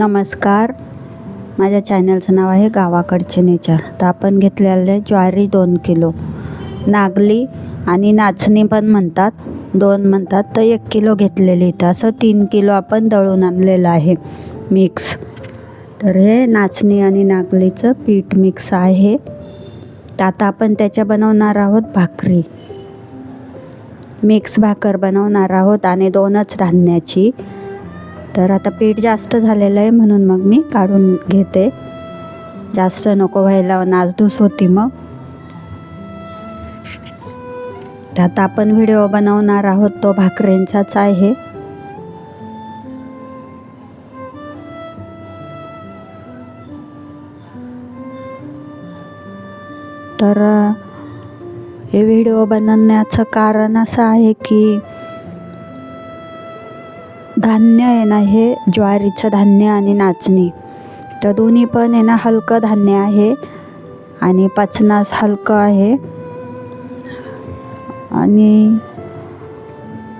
नमस्कार. माझ्या चॅनलचं नाव आहे गावाकडचे नेचर. तर आपण घेतलेले ज्वारी दोन किलो. नागली आणि नाचणी पण म्हणतात. दोन म्हणतात तर एक किलो घेतलेली इथं. असं तीन किलो आपण दळून आणलेलं आहे मिक्स. तर हे नाचणी आणि नागलीचं पीठ मिक्स आहे. तर आता आपण त्याच्या बनवणार आहोत भाकरी. मिक्स भाकर बनवणार आहोत आणि दोनच धान्याची. तर आता पीठ जास्त झालेलं आहे म्हणून मग मी काढून घेते. जास्त नको व्हायला नासधूस होती मग. तर आता आपण व्हिडिओ बनवणार आहोत तो भाकरींचाच आहे. तर हे व्हिडिओ बनवण्याचं कारण असं आहे की धान्य आहे ना हे ज्वारीचं धान्य आणि नाचणी. तर दोन्ही पण आहे ना हलकं धान्य आहे आणि पचनास हलकं आहे. आणि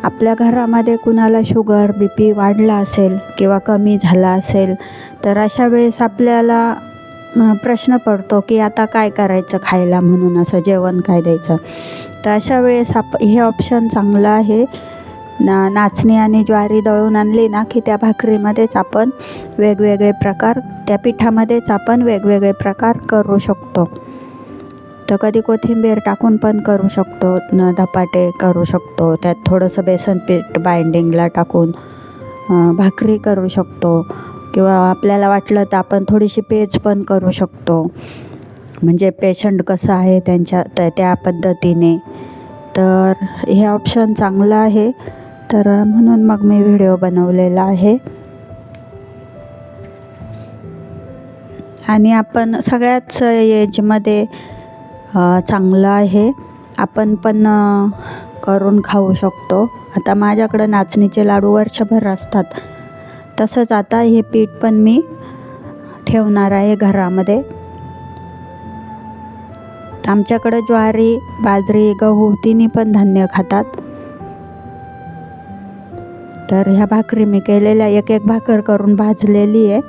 आपल्या घरामध्ये कुणाला शुगर बी पी वाढला असेल किंवा कमी झाला असेल तर अशा वेळेस आपल्याला प्रश्न पडतो की आता काय करायचं खायला म्हणून असं जेवण काय द्यायचं. तर अशा वेळेस आप हे ऑप्शन चांगलं आहे. ना नाचणी आणि ज्वारी दळून आणली ना की त्या भाकरीमध्येच आपण वेगवेगळे प्रकार त्या पिठामध्येच आपण वेगवेगळे प्रकार करू शकतो. तर कधी कोथिंबीर टाकून पण करू शकतो न धपाटे करू शकतो त्यात थोडंसं बेसन पीठ बाइंडिंगला टाकून भाकरी करू शकतो. किंवा आपल्याला वाटलं तर आपण थोडीशी पेज पण करू शकतो. म्हणजे पेशंट कसं आहे त्यांच्या त्या पद्धतीने. तर हे ऑप्शन चांगलं आहे. तर म्हणून मग मी व्हिडिओ बनवलेला आहे. आणि आपण सगळ्याच एजमध्ये चांगलं आहे. आपण पण करून खाऊ शकतो. आता माझ्याकडं नाचणीचे लाडू वर्षभर असतात. तसंच आता हे पीठ पण मी ठेवणार आहे घरामध्ये. आमच्याकडं ज्वारी बाजरी गहू तिन्ही पण धान्य खातात. तर ह्या भाकरी मी केलेल्या एक एक भाकर करून भाजलेली आहे.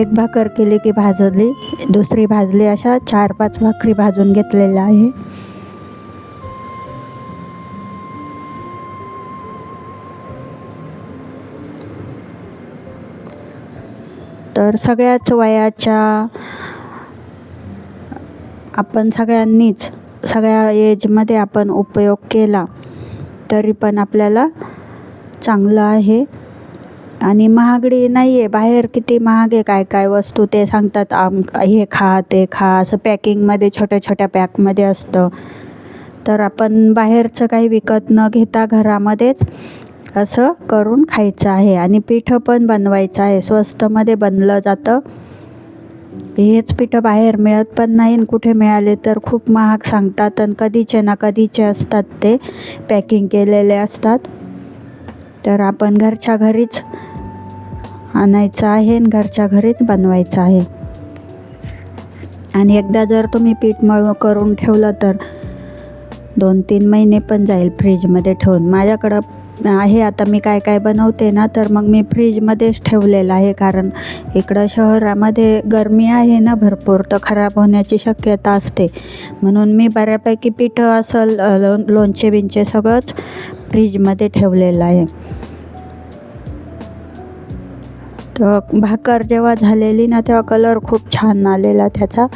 एक भाकर केली की भाजली दुसरी भाजली अशा चार पाच भाकरी भाजून घेतलेल्या आहे. तर सगळ्याच वयाच्या आपण सगळ्यांनीच सगळ्या एजमध्ये आपण उपयोग केला तरी पण आपल्याला चांगलं आहे. आणि महागडी नाही आहे बाहेर किती महाग आहे काय काय वस्तू ते सांगतात आम हे खा ते खा. असं पॅकिंगमध्ये छोट्या छोट्या पॅकमध्ये असतं. तर आपण बाहेरचं काही विकत न घेता घरामध्येच असं करून खायचं आहे. आणि पिठं पण बनवायचं आहे. स्वस्तमध्ये बनलं जातं. हेच पिठं बाहेर मिळत पण नाही आणि कुठे मिळाले तर खूप महाग सांगतात. आणि कधीचे ना कधीचे असतात ते पॅकिंग केलेले असतात. तर आपण घरच्या घरीच आणायचं आहे आणि घरच्या घरीच बनवायचं आहे. आणि एकदा जर तुम्ही पीठ मळ करून ठेवलं तर दोन तीन महिने पण जाईल फ्रीजमध्ये ठेवून. माझ्याकडं आहे आता मी काय काय बनवते ना तर मग मी फ्रीजमध्येच ठेवलेलं आहे. कारण इकडं शहरामध्ये गरमी आहे ना भरपूर तर खराब होण्याची शक्यता असते. म्हणून मी बऱ्यापैकी पिठं असं लोणचे बिंचे सगळंच फ्रीजमध्ये ठेवलेला आहे. तर भाकर जेव्हा झालेली ना तेव्हा कलर खूप छान आलेला त्याचा.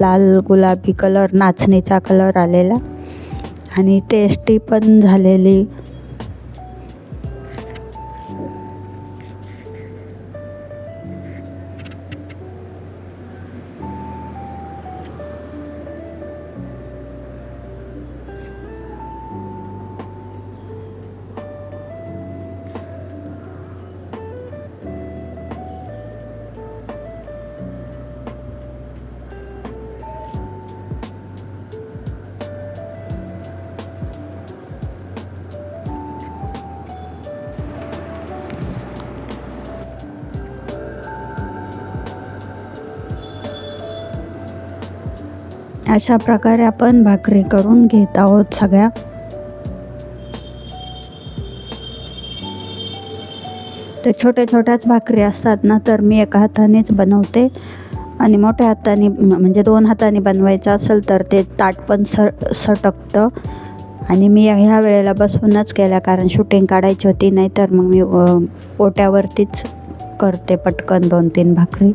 लाल गुलाबी कलर नाचणीचा कलर आलेला. आणि टेस्टी पण झालेली. अशा प्रकारे आपण भाकरी करून घेत आहोत सगळ्या. तर छोट्या छोट्याच भाकरी असतात ना तर मी एका हातानेच बनवते. आणि मोठ्या हाताने म्हणजे दोन हाताने बनवायचं असेल तर ते ताट पण स सटकतं. आणि मी ह्या वेळेला बसूनच केल्या कारण शूटिंग काढायची होती नाही तर मग मी ओट्यावरतीच करते पटकन दोन तीन भाकरी.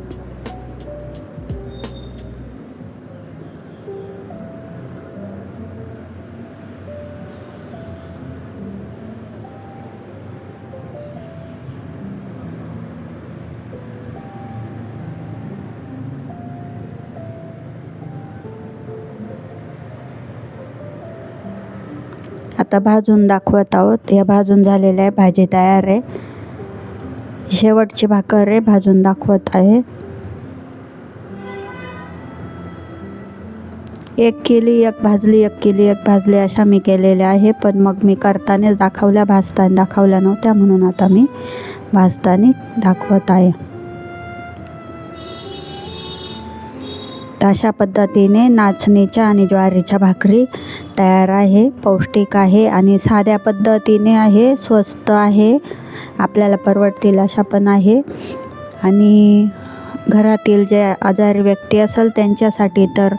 आता भाजून दाखवत आहोत. या भाजून झालेल्या आहे भाजी तयार आहे. शेवटची भाकर आहे भाजून दाखवत आहे. एक केली एक भाजली एक केली एक भाजली अशा मी केलेल्या आहे. पण मग मी करतानाच दाखवल्या भाजताना दाखवल्या नव्हत्या म्हणून आता मी भाजताना दाखवत आहे. तर अशा पद्धतीने नाचणीच्या आणि ज्वारीच्या भाकरी तयार आहे पौष्टिक आहे आणि साध्या पद्धतीने आहे स्वस्त आहे आपल्याला परवडतील अशा पण आहे. आणि घरातील जे आजारी व्यक्ती असेल त्यांच्यासाठी तर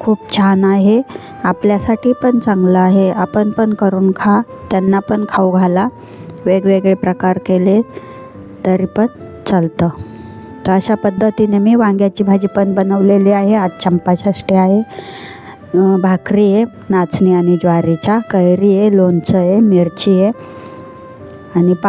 खूप छान आहे. आपल्यासाठी पण चांगलं आहे. आपण पण करून खा त्यांना पण खाऊ घाला. वेगवेगळे प्रकार केले तरी पण चालतं. तर अशा पद्धतीने मी वांग्याची भाजी पण बनवलेली आहे. आज चंपाषष्टी आहे. भाकरी आहे नाचणी आणि ज्वारीच्या कैरी आहे लोणचं आहे मिरची आहे आणि पाप